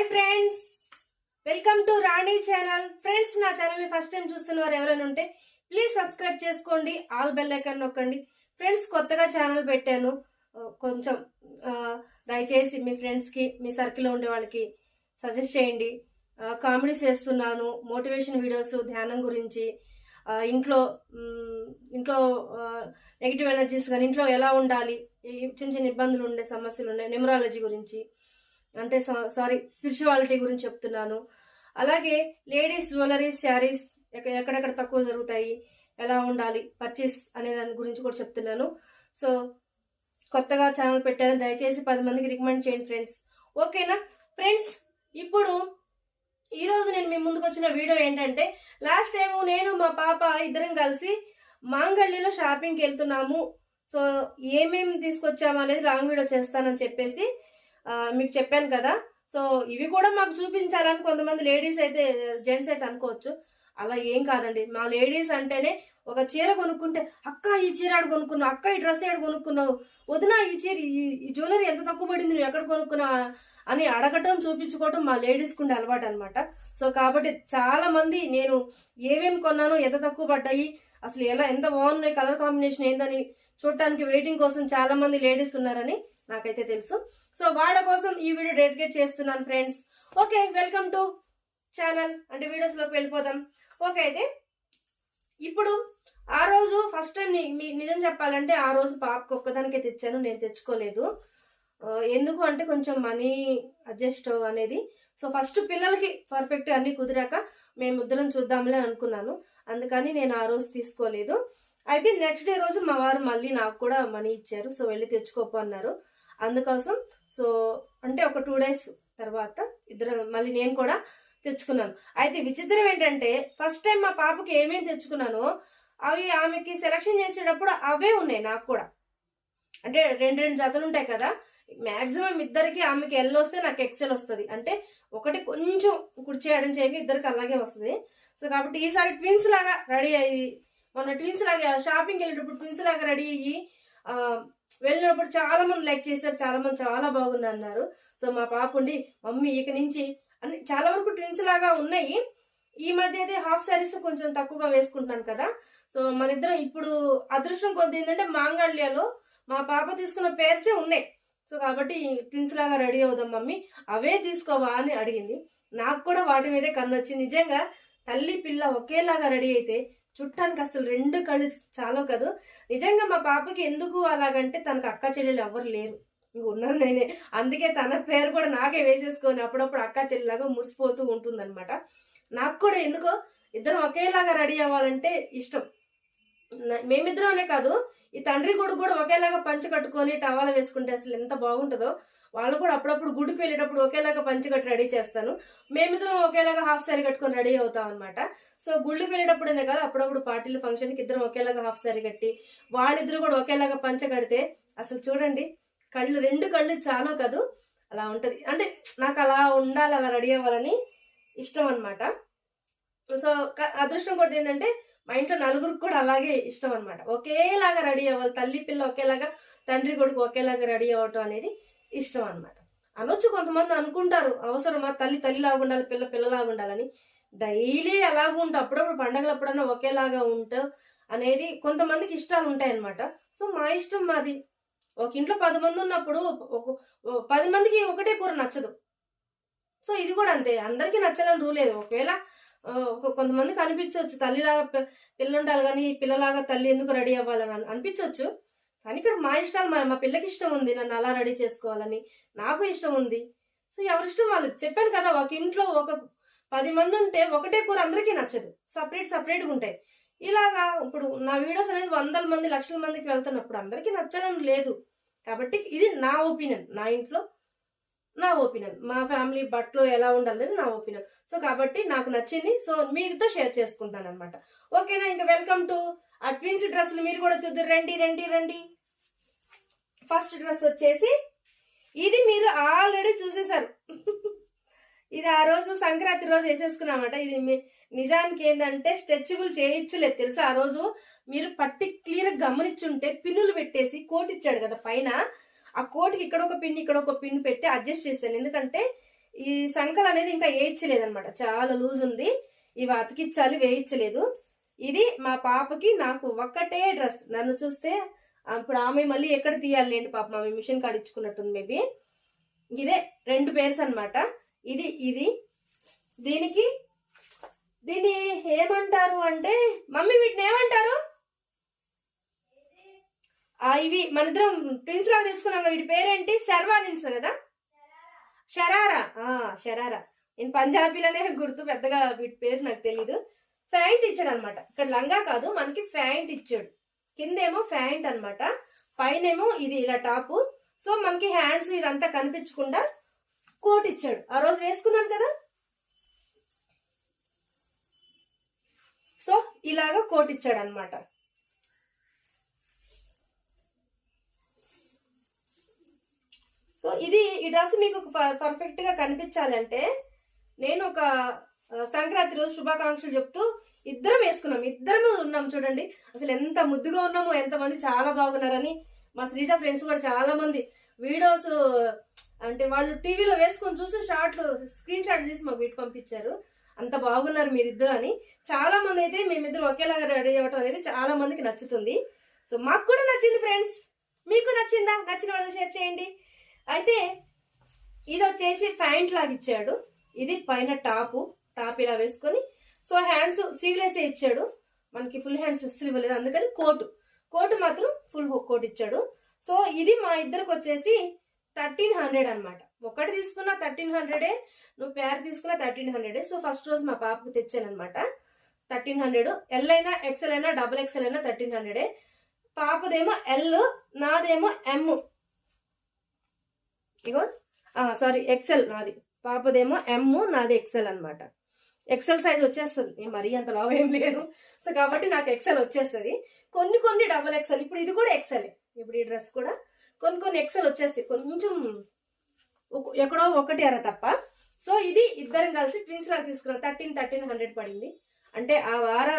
Hi friends welcome to Rani channel friends నా ఛానల్ని first time చూస్తున్న వారు ఎవరైనా ఉంటే ప్లీజ్ సబ్స్క్రైబ్ చేసుకోండి. ఆల్ బెల్ ఐకాన్ నొక్కండి. ఫ్రెండ్స్ కొత్తగా ఛానల్ పెట్టాను. Uh, కొంచెం uh, దయచేసి మీ ఫ్రెండ్స్కి మీ సర్కిల్లో ఉండే వాళ్ళకి సజెస్ట్ చేయండి. Uh, కామెడీ చేస్తున్నాను. మోటివేషన్ వీడియోస్ ధ్యానం గురించి ఇంట్లో mm, ఇంట్లో నెగిటివ్ ఎనర్జీస్ కానీ ఇంట్లో ఎలా ఉండాలి? చిన్న చిన్న ఇబ్బందులు ఉండే సమస్యలు ఉన్నాయి న్యూమరాలజీ గురించి అంటే సారీ స్పిరిచువాలిటీ గురించి చెప్తున్నాను. అలాగే లేడీస్ జ్యువెలరీస్ శారీస్ ఎక్కడెక్కడ తక్కువ జరుగుతాయి ఎలా ఉండాలి పర్చేస్ అనే దాని గురించి కూడా చెప్తున్నాను. సో కొత్తగా ఛానల్ పెట్టాను దయచేసి పది మందికి రికమెండ్ చేయండి ఫ్రెండ్స్ ఓకేనా ఫ్రెండ్స్ ఇప్పుడు ఈరోజు నేను మీ ముందుకు వచ్చిన వీడియో ఏంటంటే లాస్ట్ టైం నేను మా పాప ఇద్దరం కలిసి మాంగళ్యలో షాపింగ్కి వెళ్తున్నాము. సో ఏమేమి తీసుకొచ్చాము అనేది లాంగ్ వీడియో చేస్తానని చెప్పేసి మీకు చెప్పాను కదా. సో ఇవి కూడా మాకు చూపించాలని కొంతమంది లేడీస్ అయితే జెంట్స్ అయితే అనుకోవచ్చు. అలా ఏం కాదండి. మా లేడీస్ అంటేనే ఒక చీర కొనుక్కుంటే అక్క ఈ చీర ఆడు కొనుక్కున్నావు అక్క ఈ డ్రెస్ ఆడు కొనుక్కున్నావు వదినా ఈ చీర ఈ- ఈ జ్యువెలరీ ఎంత తక్కువ పడింది నువ్వు ఎక్కడ కొనుక్కున్నా అని అడగటం చూపించుకోవటం మా లేడీస్కి ఉండే అలవాటు అనమాట సో కాబట్టి చాలా మంది నేను ఏమేమి కొన్నానో ఎంత తక్కువ పడ్డాయి అసలు ఎలా ఎంత బాగున్నాయి కలర్ కాంబినేషన్ ఏందని చూడటానికి వెయిటింగ్ కోసం చాలా మంది లేడీస్ ఉన్నారని నాకైతే తెలుసు. సో వాళ్ళ కోసం ఈ వీడియో డెడికేట్ చేస్తున్నాను friends. Okay welcome to channel. అంటే వీడియోస్లోకి వెళ్ళిపోదాం. ఓకే అయితే ఇప్పుడు ఆ రోజు ఫస్ట్ టైం మీ నిజం చెప్పాలంటే ఆ రోజు పాపకు ఒక్కదానికే తెచ్చాను నేను తెచ్చుకోలేదు. ఎందుకు అంటే కొంచెం మనీ అడ్జస్ట్ అనేది. సో ఫస్ట్ పిల్లలకి పర్ఫెక్ట్ అన్ని కుదిరాక మేము ఇద్దరం చూద్దాంలే అని అనుకున్నాను. అందుకని నేను ఆ రోజు తీసుకోలేదు. అయితే నెక్స్ట్ డే రోజు మా వారు మళ్ళీ నాకు కూడా మనీ ఇచ్చారు. సో వెళ్ళి తెచ్చుకోపో అన్నారు. అందుకోసం సో అంటే ఒక టూ డేస్ తర్వాత ఇద్దరు మళ్ళీ నేను కూడా తెచ్చుకున్నాను. అయితే విచిత్రం ఏంటంటే ఫస్ట్ టైం మా పాపకి ఏమేమి తెచ్చుకున్నానో అవి ఆమెకి సెలక్షన్ చేసేటప్పుడు అవే ఉన్నాయి నాకు కూడా. అంటే రెండు రెండు జతలు ఉంటాయి కదా మ్యాక్సిమం ఇద్దరికి ఆమెకి ఎల్ వస్తే నాకు ఎక్సెల్ వస్తుంది. అంటే ఒకటి కొంచెం కుర్చేయడం చేయక ఇద్దరికి అలాగే వస్తుంది. సో కాబట్టి ఈసారి ట్విన్స్ లాగా రెడీ అయ్యి మొన్న ట్విన్స్ లాగా షాపింగ్కి వెళ్ళేటప్పుడు ట్విన్స్ లాగా రెడీ అయ్యి వెళ్ళినప్పుడు చాలా మంది లైక్ చేశారు చాలా మంది చాలా బాగుంది అన్నారు. సో మా పాప ఉండి మమ్మీ ఇక నుంచి అన్ని చాలా వరకు ట్విన్స్ లాగా ఉన్నాయి. ఈ మధ్య అయితే హాఫ్ శారీస్ కొంచెం తక్కువగా వేసుకుంటున్నాను కదా. సో మన ఇద్దరం ఇప్పుడు అదృష్టం కొద్ది ఏంటంటే మాంగళ్యలో మా పాప తీసుకున్న పేర్సే ఉన్నాయి. సో కాబట్టి ట్విన్స్ లాగా రెడీ అవుదాం మమ్మీ. అవే తీసుకోవా అని అడిగింది. నాకు కూడా వాటి మీదే కన్ను వచ్చింది నిజంగా తల్లి పిల్ల ఒకేలాగా రెడీ అయితే చుట్టానికి అసలు రెండు కళ్ళు చాలో కదూ? నిజంగా మా పాపకి ఎందుకు అలాగంటే తనకు అక్క చెల్లెలు ఎవ్వరు లేరు. ఇంక నేనే. అందుకే తన పేరు కూడా నాకే వేసేసుకొని అప్పుడప్పుడు అక్క చెల్లిలాగా మురిసిపోతూ ఉంటుందన్నమాట. నాకు కూడా ఎందుకో ఇద్దరం ఒకేలాగా రెడీ అవ్వాలంటే ఇష్టం. నా- కాదు ఈ తండ్రి కొడుకు కూడా ఒకేలాగా పంచ కట్టుకొని టవాల వేసుకుంటే అసలు ఎంత బాగుంటుందో. వాళ్ళు కూడా అప్పుడప్పుడు గుడికి వెళ్ళేటప్పుడు ఒకేలాగా పంచ కట్టి రెడీ చేస్తాను. మేమిద్దరం ఒకేలాగా హాఫ్ సారీ కట్టుకొని రెడీ అవుతాం అనమాట సో గుళ్ళకి వెళ్ళేటప్పుడేనే కాదు అప్పుడప్పుడు పార్టీల ఫంక్షన్కి ఇద్దరం ఒకేలాగా హాఫ్ సారీ కట్టి వాళ్ళిద్దరు కూడా ఒకేలాగా పంచ కడితే అసలు చూడండి కళ్ళు రెండు కళ్ళు చాలా కదూ. అలా ఉంటుంది. అంటే నాకు అలా ఉండాలి అలా రెడీ అవ్వాలని ఇష్టం అనమాట సో క- అదృష్టం కొట్టి ఏంటంటే మా ఇంట్లో నలుగురికి కూడా అలాగే ఇష్టం అనమాట ఒకేలాగా రెడీ అవ్వాలి తల్లి పిల్ల ఒకేలాగా తండ్రి కొడుకు ఒకేలాగా రెడీ అవ్వటం అనేది ఇష్టం అనమాట అనొచ్చు కొంతమంది అనుకుంటారు అవసరమా తల్లి తల్లిలాగా ఉండాలి పిల్ల పిల్లలాగా ఉండాలని. డైలీ అలాగ ఉంటా అప్పుడప్పుడు పండగలు అప్పుడన్నా ఒకేలాగా ఉంటాం అనేది కొంతమందికి ఇష్టాలు ఉంటాయి అనమాట సో మా ఇష్టం మాది. ఒక ఇంట్లో పది మంది ఉన్నప్పుడు ఒక పది మందికి ఒకటే కూర నచ్చదు. సో ఇది కూడా అంతే. అందరికీ నచ్చాలని రూల్ లేదు. ఒకవేళ ఒక కొంతమందికి అనిపించవచ్చు తల్లిలాగా పిల్ల ఉండాలి కానీ పిల్లలాగా తల్లి ఎందుకు రెడీ అవ్వాలని అని అనిపించవచ్చు. కానీ ఇక్కడ మా ఇష్టాలు మా మా పిల్లకి ఇష్టం ఉంది. నన్ను అలా రెడీ చేసుకోవాలని నాకు ఇష్టం ఉంది. సో ఎవరిష్టం వాళ్ళు? చెప్పాను కదా ఒక ఇంట్లో ఒక పది మంది ఉంటే ఒకటే కూర అందరికీ నచ్చదు. సపరేట్ సపరేట్గా ఉంటాయి. ఇలాగా ఇప్పుడు నా వీడియోస్ అనేది వందల మంది లక్షల మందికి వెళ్తున్నప్పుడు అందరికీ నచ్చాలని లేదు. కాబట్టి ఇది నా ఒపీనియన్. నా ఇంట్లో నా ఒపీనియన్. మా ఫ్యామిలీ బట్టలు ఎలా ఉండాలనేది నా ఒపీనియన్. సో కాబట్టి నాకు నచ్చింది. సో మీతో షేర్ చేసుకుంటాను అనమాట ఓకేనా? ఇంకా వెల్కమ్ టు ఆ ట్విన్స్ డ్రెస్సులు. మీరు కూడా చూద్దరు రండి రండి రండి. ఫస్ట్ డ్రెస్ వచ్చేసి ఇది మీరు ఆల్రెడీ చూసేశారు. ఇది ఆ రోజు సంక్రాంతి రోజు వేసేసుకున్నామట. ఇది మీ- నిజానికి ఏంటంటే స్ట్రెచబుల్ చేయించలేదు. తెలుసా? ఆ రోజు మీరు పట్టి క్లియర్ గమనించుంటే పిన్నులు పెట్టేసి కోటిచ్చాడు కదా పైన. ఆ కోట్కి ఇక్కడ ఒక పిన్ ఇక్కడ ఒక పిన్ పెట్టి అడ్జస్ట్ చేస్తాను. ఎందుకంటే ఈ సంకల్ అనేది ఇంకా వేయించలేదనమాట చాలా లూజ్ ఉంది. ఇవి అతికిచ్చాలి వేయించలేదు ఇది మా పాపకి నాకు ఒక్కటే డ్రెస్. నన్ను చూస్తే అప్పుడు ఆమె మళ్ళీ ఎక్కడ తీయాలి లేండి పాప? ఆమె మిషన్ కాడ ఇచ్చుకున్నట్టుంది మేబీ. ఇదే రెండు పేర్స్ అన్నమాట. ఇది ఇది. దీనికి దీన్ని ఏమంటారు అంటే మమ్మీ వీటిని ఏమంటారు? ఇవి మన ఇద్దరం ట్విన్స్ లాగా తెచ్చుకున్నాం కదా, వీటి పేరేంటి? శర్వానిన్స్ కదా? షరారా షరారా నేను పంజాబీలోనే గుర్తు పెద్దగా వీటి పేరు నాకు తెలీదు. ఫ్యాంట్ ఇచ్చాడు అనమాట ఇక్కడ లంగా కాదు మనకి ఫ్యాంట్ ఇచ్చాడు. కిందేమో ఫ్యాంట్ అన్నమాట పైనేమో ఇది ఇలా టాపు. సో మనకి హ్యాండ్స్ ఇదంతా కనిపించకుండా కోట్ ఇచ్చాడు. ఆ రోజు వేసుకున్నాను కదా? సో ఇలాగా కోట్ ఇచ్చాడు అనమాట సో ఇది ఈ డ్రెస్ మీకు పర్ఫెక్ట్గా కనిపించాలంటే నేను ఒక సంక్రాంతి రోజు శుభాకాంక్షలు చెప్తూ ఇద్దరం వేసుకున్నాం. ఇద్దరం ఉన్నాం చూడండి. అసలు ఎంత ముద్దుగా ఉన్నామో ఎంతమంది చాలా బాగున్నారని మా శ్రీజ ఫ్రెండ్స్ కూడా చాలా మంది వీడియోస్ అంటే వాళ్ళు టీవీలో వేసుకొని చూసి షార్ట్లు స్క్రీన్ షాట్ తీసి మాకు వీటి పంపించారు. అంత బాగున్నారు మీరిద్దరు అని. చాలా మంది అయితే మేమిద్దరు ఒకేలాగా రెడీ అవ్వటం అనేది చాలా మందికి నచ్చుతుంది. సో మాకు కూడా నచ్చింది ఫ్రెండ్స్. మీకు నచ్చిందా? నచ్చిన వాళ్ళు షేర్ చేయండి. అయితే ఇది వచ్చేసి ప్యాంట్ లాగా ఇచ్చాడు. ఇది పైన టాపు టాప్ ఇలా వేసుకొని. సో హ్యాండ్స్ సీవ్లేసే ఇచ్చాడు. మనకి ఫుల్ హ్యాండ్స్ అస్సలు ఇవ్వలేదు అందుకని కోటు. కోటు మాత్రం ఫుల్ కోట్ ఇచ్చాడు. సో ఇది మా ఇద్దరికి వచ్చేసి థర్టీన్ హండ్రెడ్ అనమాట ఒకటి తీసుకున్న థర్టీన్ హండ్రెడే నువ్వు పేర్ తీసుకున్న థర్టీన్ హండ్రెడే సో ఫస్ట్ రోజు మా పాపకు తెచ్చాను అనమాట థర్టీన్ హండ్రెడ్ ఎల్ అయినా ఎక్సెల్ అయినా డబుల్ ఎక్సెల్ అయినా థర్టీన్ హండ్రెడే పాపదేమో ఎల్ నాదేమో ఎమ్ ఇగో సారీ ఎక్సెల్ నాది. పాపదేమో ఎమ్ నాది ఎక్సెల్ అనమాట ఎక్సెల్ సైజ్ వచ్చేస్తుంది. నేను మరీ అంత లావు ఏం లేదు. సో కాబట్టి నాకు ఎక్సెల్ వచ్చేస్తుంది. కొన్ని కొన్ని డబల్ ఎక్సెల్ ఇప్పుడు ఇది కూడా ఎక్సెలే ఇప్పుడు ఈ డ్రెస్ కూడా కొన్ని కొన్ని ఎక్సెల్ వచ్చేస్తాయి. కొంచెం ఎక్కడో ఒకటి అర తప్ప. సో ఇది ఇద్దరం కలిసి ట్విన్స్ లాగా తీసుకున్నాం. థర్టీన్ థర్టీన్ హండ్రెడ్ పడింది. అంటే ఆ వార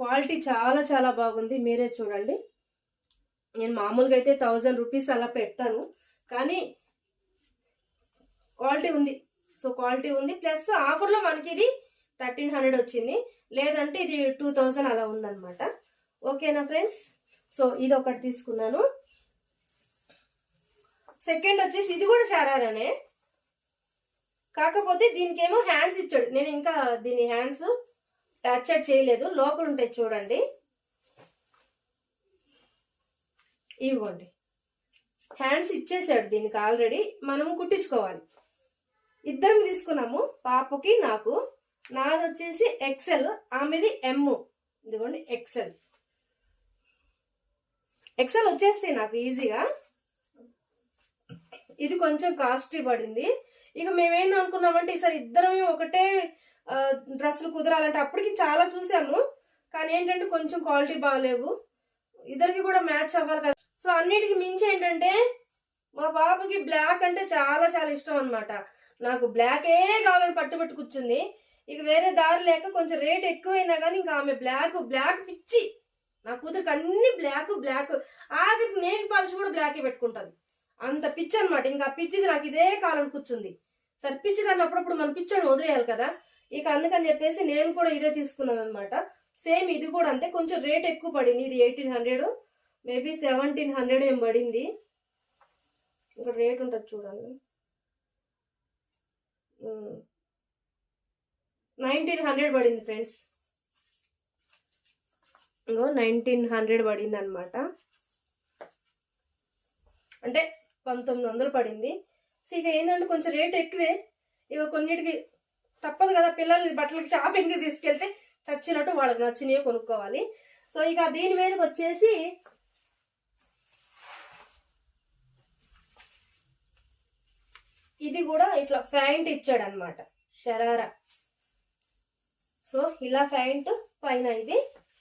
క్వాలిటీ చాలా చాలా బాగుంది. మీరే చూడండి. నేను మామూలుగా అయితే థౌజండ్ రూపీస్ అలా పెడతాను. కానీ క్వాలిటీ ఉంది. సో క్వాలిటీ ఉంది. ప్లస్ ఆఫర్లో మనకి ఇది థర్టీన్ హండ్రెడ్ వచ్చింది. లేదంటే ఇది టూ థౌజండ్ అలా ఉందన్నమాట. ఓకేనా ఫ్రెండ్స్? సో ఇది ఒకటి తీసుకున్నాను. సెకండ్ వచ్చేసి ఇది కూడా షారారానే కాకపోతే దీనికేమో హ్యాండ్స్ ఇచ్చాడు. నేను ఇంకా దీని హ్యాండ్స్ టచ్ చేయలేదు. లోపల ఉంటాయి చూడండి. ఇవ్వండి. హ్యాండ్స్ ఇచ్చేసాడు దీనికి ఆల్రెడీ. మనము కుట్టించుకోవాలి. ఇద్దరం తీసుకున్నాము. పాపకి నాకు. నాది వచ్చేసి ఎక్సెల్ ఆమెది ఎమ్ ఇదిగోండి ఎక్సెల్ ఎక్సెల్ వచ్చేస్తాయి నాకు ఈజీగా. ఇది కొంచెం కాస్ట్లీ పడింది. ఇక మేమేం అనుకున్నామంటే ఈసారి ఇద్దరమే ఒకటే డ్రెస్సులు కుదరాలంటే అప్పటికి చాలా చూసాము కానీ ఏంటంటే కొంచెం క్వాలిటీ బాగాలేవు. ఇద్దరికి కూడా మ్యాచ్ అవ్వాలి కదా. సో అన్నిటికి మించి ఏంటంటే మా పాపకి బ్లాక్ అంటే చాలా చాలా ఇష్టం అనమాట నాకు బ్లాకే కావాలని పట్టుబట్టి కూర్చుంది. ఇక వేరే దారి లేక కొంచెం రేట్ ఎక్కువైనా కానీ ఇంకా ఆమె బ్లాక్ బ్లాక్ పిచ్చి. నా కూతురికి అన్ని బ్లాక్ బ్లాక్ ఆఖరికి నేను పాలిష్ కూడా బ్లాకే పెట్టుకుంటాను అంత పిచ్చి అనమాట ఇంకా పిచ్చిది నాకు ఇదే కాలం కూర్చుంది. సరే పిచ్చి దాన్ని అప్పుడప్పుడు మన పిచ్చని వదిలేయాలి కదా. ఇక అందుకని చెప్పేసి నేను కూడా ఇదే తీసుకున్నాను అనమాట సేమ్ ఇది కూడా అంతే. కొంచెం రేట్ ఎక్కువ పడింది. ఇది eighteen hundred maybe seventeen hundred ఏం పడింది? ఇంకా రేట్ ఉంటుంది చూడండి. నైన్టీన్ హండ్రెడ్ పడింది ఫ్రెండ్స్. ఇంకో నైన్టీన్ హండ్రెడ్ పడింది అనమాట అంటే పంతొమ్మిది వందలు పడింది. సో ఇక ఏంటంటే కొంచెం రేట్ ఎక్కువే. ఇక కొన్నిటికి తప్పదు కదా పిల్లల్ని బట్టలకి షాపింగ్కి తీసుకెళ్తే చచ్చినట్టు వాళ్ళకి నచ్చినవి కొనుక్కోవాలి. సో ఇక దీని మీదకి వచ్చేసి ఇది కూడా ఇట్లా ఫ్యాంట్ ఇచ్చాడు అనమాట షరారా. సో ఇలా ఫ్యాంట్ పైన ఇది.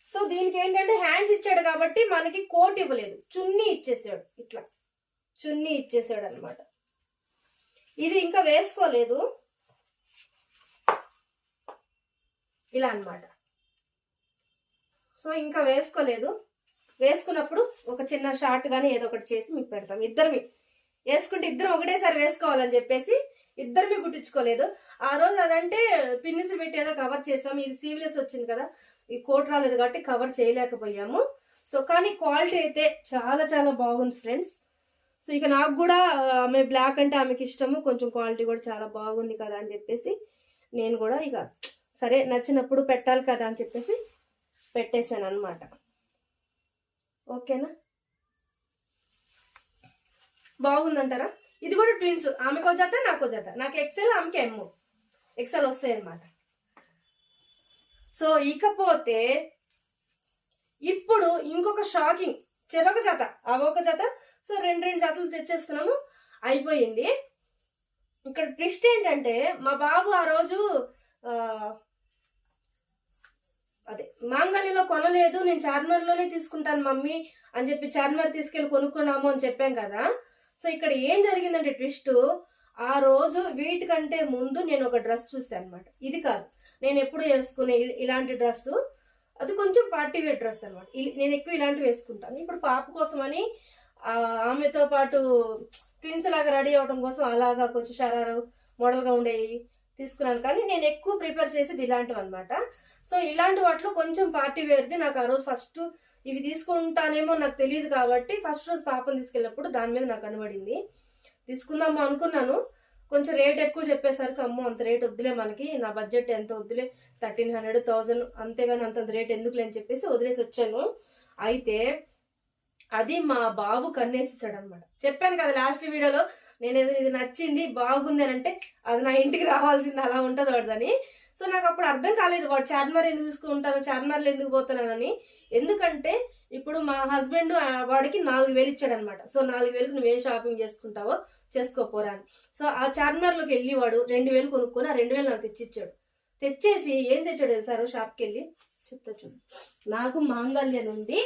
సో దీనికి ఏంటంటే హ్యాండ్స్ ఇచ్చాడు కాబట్టి మనకి కోట్ ఇవ్వలేదు. చున్నీ ఇచ్చేసాడు. ఇట్లా. చున్నీ ఇచ్చేసాడు అనమాట ఇది ఇంకా వేసుకోలేదు. ఇలా అన్నమాట. సో ఇంకా వేసుకోలేదు. వేసుకున్నప్పుడు ఒక చిన్న షార్ట్ కానీ ఏదో ఒకటి చేసి మీకు పెడతాం. ఇద్దరివి వేసుకుంటే ఇద్దరం ఒకటేసారి వేసుకోవాలని చెప్పేసి ఇద్దరివి కుట్టించుకోలేదు. ఆ రోజు అదంటే పిన్నిసి పెట్టి ఏదో కవర్ చేసాము. ఇది సీవ్లెస్ వచ్చింది కదా. ఈ కోట్ రాలేదు కాబట్టి కవర్ చేయలేకపోయాము. సో కానీ క్వాలిటీ అయితే చాలా చాలా బాగుంది ఫ్రెండ్స్ సో ఇక నాకు కూడా ఆమె బ్లాక్ అంటే ఆమెకి ఇష్టము. కొంచెం క్వాలిటీ కూడా చాలా బాగుంది కదా అని చెప్పేసి నేను కూడా ఇక సరే నచ్చినప్పుడు పెట్టాలి కదా అని చెప్పేసి పెట్టేశాను అనమాట ఓకేనా? బాగుందంటారా? ఇది కూడా ట్విన్స్ ఆమెకో జత నాకో జత. నాకు ఎక్సెల్ ఆమెకి ఎమ్ ఎక్సెల్ వస్తాయి అనమాట సో ఇకపోతే ఇప్పుడు ఇంకొక షాకింగ్ చెరొక జత అవొక జత. సో రెండు రెండు జతలు తెచ్చేసుకున్నాము. అయిపోయింది. ఇక్కడ ట్విస్ట్ ఏంటంటే మా బాబు ఆ రోజు అదే మాంగళ్యలో కొనలేదు నేను చార్మర్లోనే తీసుకుంటాను మమ్మీ అని చెప్పి చార్మర్ తీసుకెళ్ళి కొనుక్కున్నాము అని చెప్పాం కదా. సో ఇక్కడ ఏం జరిగిందంటే ట్విస్ట్ ఆ రోజు వీటికంటే ముందు నేను ఒక డ్రెస్ చూసాను అనమాట ఇది కాదు. నేను ఎప్పుడు వేసుకునే ఇలాంటి డ్రెస్ అది కొంచెం పార్టీ వేర్ డ్రెస్ అనమాట నేను ఎక్కువ ఇలాంటివి వేసుకుంటాను. ఇప్పుడు పాప కోసమని ఆమెతో పాటు ట్విన్స్ లాగా రెడీ అవడం కోసం అలాగా కొంచెం షరారు మోడల్గా ఉండేవి తీసుకున్నాను. కానీ నేను ఎక్కువ ప్రిపేర్ చేసేది ఇలాంటివి అనమాట సో ఇలాంటి వాటిలో కొంచెం పార్టీ వేర్ది నాకు ఆ రోజు ఫస్ట్ ఇవి తీసుకుంటానేమో నాకు తెలియదు కాబట్టి ఫస్ట్ రోజు పాపను తీసుకెళ్ళినప్పుడు దాని మీద నాకు కనబడింది. తీసుకుందామా అనుకున్నాను. కొంచెం రేట్ ఎక్కువ చెప్పేసరికి అమ్మో అంత రేట్ వద్దులే మనకి నా బడ్జెట్ ఎంత వద్దులే థర్టీన్ హండ్రెడ్ థౌజండ్ అంతేగాని అంత రేట్ ఎందుకులే అని చెప్పేసి వదిలేసి వచ్చాను. అయితే అది మా బాబు కన్నేసేసాడు అనమాట చెప్పాను కదా లాస్ట్ వీడియోలో నేను ఏదైనా ఇది నచ్చింది బాగుంది అని అంటే అది నా ఇంటికి రావాల్సింది అలా ఉంటుంది వాడిదని. సో నాకు అప్పుడు అర్థం కాలేదు వాడు చార్మర్ ఎందుకు తీసుకుంటాను చార్మర్లు ఎందుకు పోతున్నానని ఎందుకంటే ఇప్పుడు మా హస్బెండ్ వాడికి నాలుగు వేలు ఇచ్చాడనమాట. సో నాలుగు వేలకు నువ్వేం షాపింగ్ చేసుకుంటావో చేసుకోపోరా అని. సో ఆ చార్మర్లోకి వెళ్ళి వాడు రెండు వేలు కొనుక్కొని ఆ రెండు వేలు నాకు తెచ్చిచ్చాడు. తెచ్చేసి ఏం తెచ్చాడు తెలుసారు షాప్కి వెళ్ళి? చెప్తా చూడు. నాకు మాంగళ్య నుండి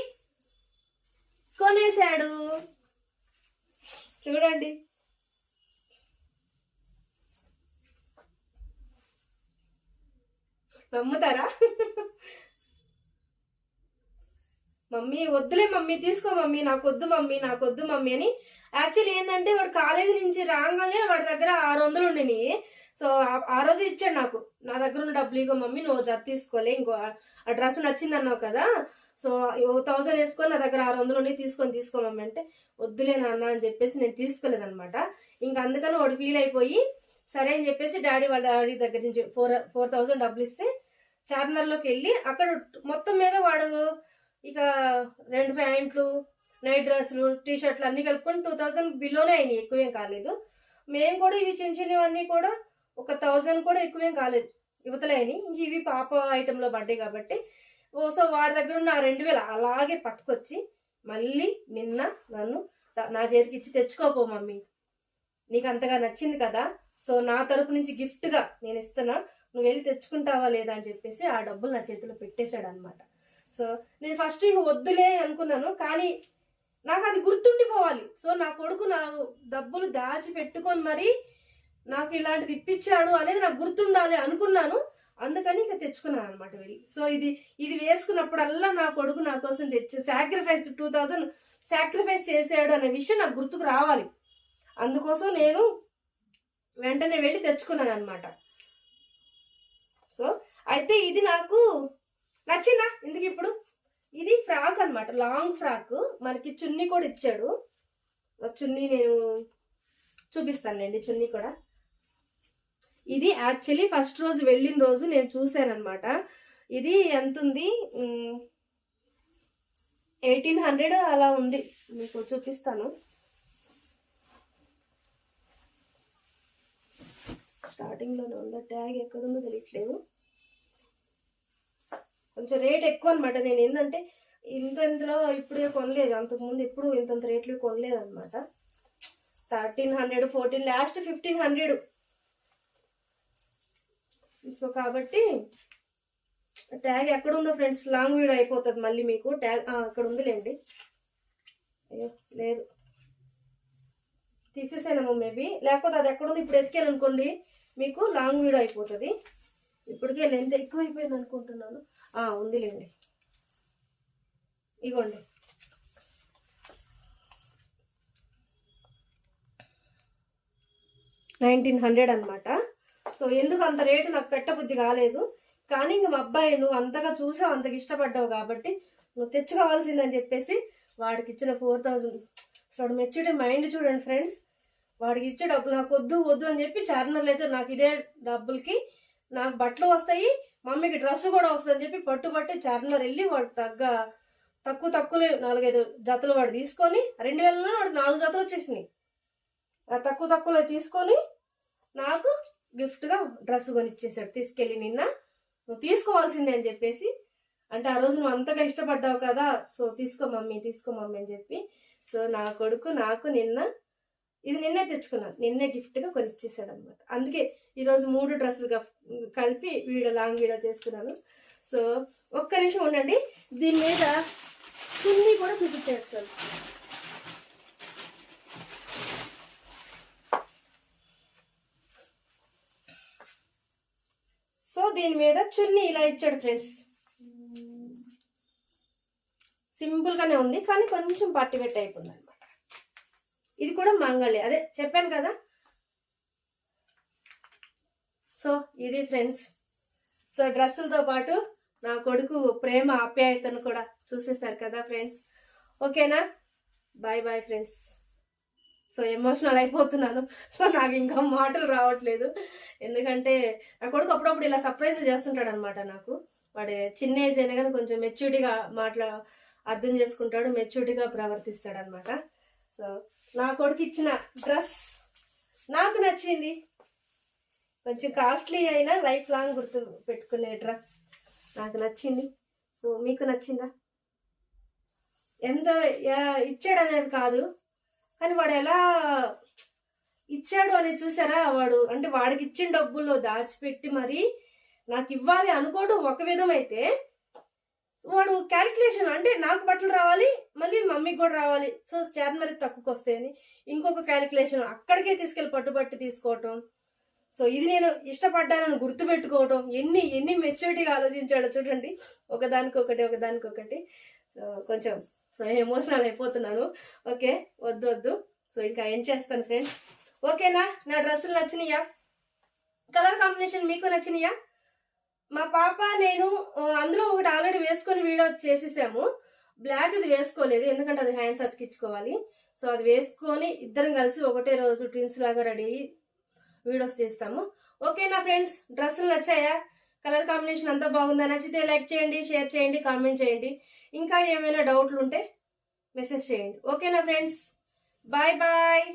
కొనేశాడు. చూడండి. నమ్ముతారా? మమ్మీ వద్దులే మమ్మీ తీసుకో మమ్మీ నాకు వద్దు మమ్మీ నాకు వద్దు మమ్మీ అని. యాక్చువల్లీ ఏంటంటే వాడు కాలేజీ నుంచి రాగానే వాడి దగ్గర ఆరు వందలు ఉండినాయి. సో ఆ- రోజు ఇచ్చాడు నాకు. నా దగ్గర ఉన్న డబ్బులు ఇగో మమ్మీ నువ్వు జత తీసుకోలే ఇంకో ఆ- డ్రెస్ నచ్చింది అన్నావు కదా సో ఒక థౌజండ్ వేసుకొని నా దగ్గర ఆరు వందలు ఉన్నాయి తీసుకొని తీసుకో మమ్మీ అంటే వద్దులే నాన్న అని చెప్పేసి నేను తీసుకోలేదన్నమాట. ఇంకా అందుకని వాడు ఫీల్ అయిపోయి సరే అని చెప్పేసి డాడీ వాళ్ళ డాడీ దగ్గర నుంచి ఫోర్ ఫోర్ థౌజండ్ డబ్బులు ఇస్తే చార్మినార్లోకి వెళ్ళి అక్కడ మొత్తం మీద వాడు ఇక రెండు ప్యాంట్లు నైట్ డ్రెస్సులు టీ షర్ట్లు అన్ని కలుపుకొని టూ థౌజండ్ బిలోనే అయినాయి. ఎక్కువేం కాలేదు. మేము కూడా ఇవి చిన్న చిన్నవన్నీ కూడా ఒక థౌజండ్ కూడా ఎక్కువేం కాలేదు. యువతలే ఇంక ఇవి పాప ఐటెంలో పడ్డాయి కాబట్టి. ఓ సో వాడి దగ్గర ఉన్న ఆ రెండు వేలు అలాగే పట్టుకొచ్చి మళ్ళీ నిన్న నన్ను నా చేతికి ఇచ్చి తెచ్చుకోపో మమ్మీ. నీకు అంతగా నచ్చింది కదా? సో నా తరపు నుంచి గిఫ్ట్గా నేను ఇస్తున్నా. నువ్వు వెళ్ళి తెచ్చుకుంటావా లేదా అని చెప్పేసి ఆ డబ్బులు నా చేతిలో పెట్టేశాడు అనమాట సో నేను ఫస్ట్ ఇక వద్దులే అనుకున్నాను కానీ నాకు అది గుర్తుండిపోవాలి. సో నా కొడుకు నా డబ్బులు దాచి పెట్టుకొని మరి నాకు ఇలాంటిది ఇప్పించాడు అనేది నాకు గుర్తుండాలి అనుకున్నాను. అందుకని ఇక తెచ్చుకున్నాను అనమాట వెళ్ళి. సో ఇది ఇది వేసుకున్నప్పుడల్లా నా కొడుకు నా కోసం తెచ్చి సాక్రిఫైస్ టూ థౌజండ్ సాక్రిఫైస్ చేసాడు అనే విషయం నాకు గుర్తుకు రావాలి. అందుకోసం నేను వెంటనే వెళ్ళి తెచ్చుకున్నాను అనమాట సో అయితే ఇది నాకు నచ్చిందా? ఇందుకు ఇప్పుడు? ఇది ఫ్రాక్ అన్నమాట లాంగ్ ఫ్రాక్. మనకి చున్నీ కూడా ఇచ్చాడు. చున్నీ నేను చూపిస్తానులేండి చున్నీ కూడా. ఇది యాక్చువల్లీ ఫస్ట్ రోజు వెళ్ళిన రోజు నేను చూశాను ఇది ఎంత ఉంది? ఎయిటీన్ హండ్రెడ్ అలా ఉంది. మీకు చూపిస్తాను. స్టార్టింగ్లోనే ఉందా ట్యాగ్ ఎక్కడుందో తెలియట్లేదు. కొంచెం రేట్ ఎక్కువ అనమాట నేను ఏంటంటే ఇంత ఇంతలో ఇప్పుడే కొనలేదు. అంతకుముందు ఎప్పుడు ఇంతంత రేట్లు కొనలేదు అనమాట thirteen hundred fourteen last fifteen hundred so కాబట్టి ట్యాగ్ ఎక్కడ ఉందో ఫ్రెండ్స్ లాంగ్ వీడియో అయిపోతుంది మళ్ళీ మీకు. ట్యాగ్ అక్కడ ఉందిలేండి. అయ్యో లేదు. తీసేసానేమో మేబీ లేకపోతే అది ఎక్కడుంది ఇప్పుడు ఎతికాను అనుకోండి మీకు లాంగ్ వీడియో అయిపోతుంది. ఇప్పటికే లెంత్ ఎక్కువ అయిపోయింది అనుకుంటున్నాను. ఉంది ఉందిలేండి. ఇగోండి. నైన్టీన్ హండ్రెడ్ అనమాట సో ఎందుకు అంత రేటు నాకు పెట్టబుద్ధి కాలేదు. కానీ ఇంక మా అబ్బాయి నువ్వు అంతగా చూసావు అంతగా ఇష్టపడ్డావు కాబట్టి నువ్వు తెచ్చుకోవాల్సిందని చెప్పేసి వాడికి ఇచ్చిన ఫోర్ థౌజండ్ సో వాడు మెచ్యూరిటీ మైండ్ చూడండి ఫ్రెండ్స్ వాడికి ఇచ్చే డబ్బులు నాకు వద్దు వద్దు అని చెప్పి చార్నర్లు అయితే నాకు ఇదే డబ్బులకి నాకు బట్టలు వస్తాయి మమ్మీకి డ్రెస్ కూడా వస్తుంది అని చెప్పి పట్టుబట్టి చార్నర్ వెళ్ళి వాడు తగ్గ తక్కువ తక్కువ నాలుగైదు జతలు వాడు తీసుకొని రెండు వేలలో వాడు నాలుగు జతలు వచ్చేసినాయి. ఆ తక్కువ తక్కువలో తీసుకొని నాకు గిఫ్ట్గా డ్రెస్ కొనిచ్చేసాడు. తీసుకెళ్ళి నిన్న నువ్వు తీసుకోవాల్సిందే అని చెప్పేసి అంటే ఆ రోజు నువ్వు అంతగా ఇష్టపడ్డావు కదా సో తీసుకో మమ్మీ తీసుకో మమ్మీ అని చెప్పి సో నా కొడుకు నాకు నిన్న ఇది నిన్నే తెచ్చుకున్నాను. నిన్నే గిఫ్ట్గా కొనిచ్చేసాడు అనమాట అందుకే ఈరోజు మూడు డ్రెస్సులుగా కలిపి వీడియో లాంగ్ వీడియో చేస్తున్నాను. సో ఒక్క నిమిషం ఉండండి. దీని మీద చున్నీ కూడా చూపించేస్తాను. సో దీని మీద చున్నీ ఇలా ఇచ్చాడు ఫ్రెండ్స్ సింపుల్గానే ఉంది కానీ కొంచెం పట్టి పెట్టి అయిపోయింది. అనమాట ఇది కూడా మంగళి అదే చెప్పాను కదా. సో ఇది ఫ్రెండ్స్. సో డ్రెస్సులతో పాటు నా కొడుకు ప్రేమ ఆప్యాయతను కూడా చూసేశారు కదా ఫ్రెండ్స్. ఓకేనా? Bye bye friends. So emotional అయిపోతున్నాను. సో నాకు ఇంకా మాటలు రావట్లేదు. ఎందుకంటే నా కొడుకు అప్పుడప్పుడు ఇలా సర్ప్రైజ్ చేస్తుంటాడు అనమాట నాకు. వాడు చిన్న ఏజ్ అయినా కానీ కొంచెం మెచ్యూరిటీగా మాట్లా అర్థం చేసుకుంటాడు మెచ్యూరిటీగా ప్రవర్తిస్తాడు అనమాట సో నా కొడుకు ఇచ్చిన డ్రెస్ నాకు నచ్చింది. కొంచెం కాస్ట్లీ అయినా లైఫ్ లాంగ్ గుర్తు పెట్టుకునే డ్రెస్ నాకు నచ్చింది. సో మీకు నచ్చిందా? ఎంత ఇచ్చాడు అనేది కాదు. కానీ వాడు ఎలా ఇచ్చాడు అనేది చూసారా? వాడు అంటే వాడికి ఇచ్చిన డబ్బుల్లో దాచిపెట్టి మరి నాకు ఇవ్వాలి అనుకోవడం ఒక విధం అయితే వాడు క్యాలిక్యులేషన్ అంటే నాకు బట్టలు రావాలి మళ్ళీ మమ్మీకి కూడా రావాలి. సో చేత మరి తక్కువకి వస్తాయని ఇంకొక క్యాలిక్యులేషన్ అక్కడికే తీసుకెళ్ళి పట్టుబట్టి తీసుకోవటం. సో ఇది నేను ఇష్టపడ్డానని గుర్తుపెట్టుకోవటం. ఎన్ని ఎన్ని మెచ్యూరిటీగా ఆలోచించాడో చూడండి. ఒకదానికొకటి ఒకదానికొకటి. సో కొంచెం సో ఎమోషనల్ అయిపోతున్నాను. ఓకే వద్దు వద్దు. సో ఇంకా ఏం చేస్తాను ఫ్రెండ్స్ ఓకేనా నా డ్రెస్సులు నచ్చినాయా? కలర్ కాంబినేషన్ మీకు నచ్చినాయా? మా పాప నేను అందులో ఒకటి ఆల్రెడీ వేసుకొని వీడియో చేసేసాము. బ్లాక్ అది వేసుకోలేదు ఎందుకంటే అది హ్యాండ్స్ అతికించుకోవాలి. సో అది వేసుకొని ఇద్దరం కలిసి ఒకటే రోజు ట్విన్స్ లాగా రెడీ వీడియోస్ తీస్తాము. ఓకేనా ఫ్రెండ్స్ డ్రెస్సులు నచ్చాయా? కలర్ కాంబినేషన్ అంతా బాగుందా? నచ్చితే లైక్ చేయండి షేర్ చేయండి కామెంట్ చేయండి. ఇంకా ఏమైనా డౌట్లు ఉంటే మెసేజ్ చేయండి. ఓకేనా ఫ్రెండ్స్ బాయ్ బాయ్